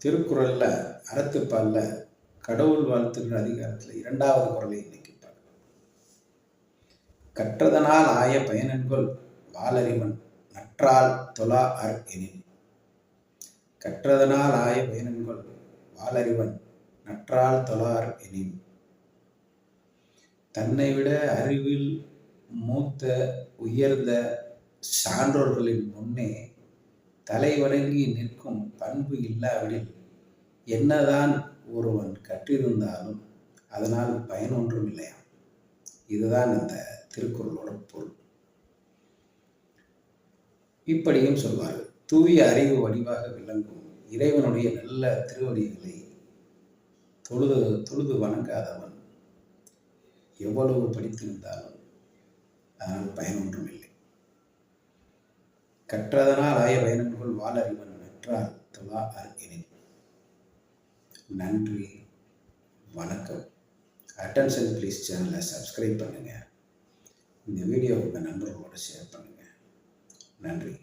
திருக்குறளில் அறத்துப்பாலில் கடவுள் வாழ்த்துகிற அதிகாரத்தில் இரண்டாவது குரலை இன்னைக்கு பார்க்கலாம் கற்றதனால் ஆய பயனன்கொள் வாலறிவன் நற்றால் தொலா அர் எனின் கற்றதனால் ஆய பயனென்கொள் வாலறிவன் நற்றால் தொலார் எனின் தன்னை விட அறிவில் மூத்த உயர்ந்த சான்றோர்களின் முன்னே தலை வணங்கி நிற்கும் பண்பு இல்லாவிடில் என்னதான் ஒருவன் கற்றிருந்தாலும் அதனால் பயன் ஒன்றும் இதுதான் இந்த திருக்குறளோட பொருள். இப்படியும் சொல்வார்கள் தூய அறிவு வடிவாக விளங்கும். இறைவனுடைய நல்ல திருவடிகளை தொழுது தொழுது வணங்காதவன் எவ்வளவு படித்திருந்தாலும் அதனால் பயன் ஒன்றும் இல்லை. கற்றதனால் ஆய பயணங்கள் வாழறிவன் நற்றால் தொழா அர்க்கினேன் நன்றி வணக்கம். அட்டன்ஷன் ப்ளீஸ் சேனலை சப்ஸ்கிரைப் பண்ணுங்கள் இந்த வீடியோ உங்கள் நண்பர்களோடு ஷேர் பண்ணுங்கள் நன்றி.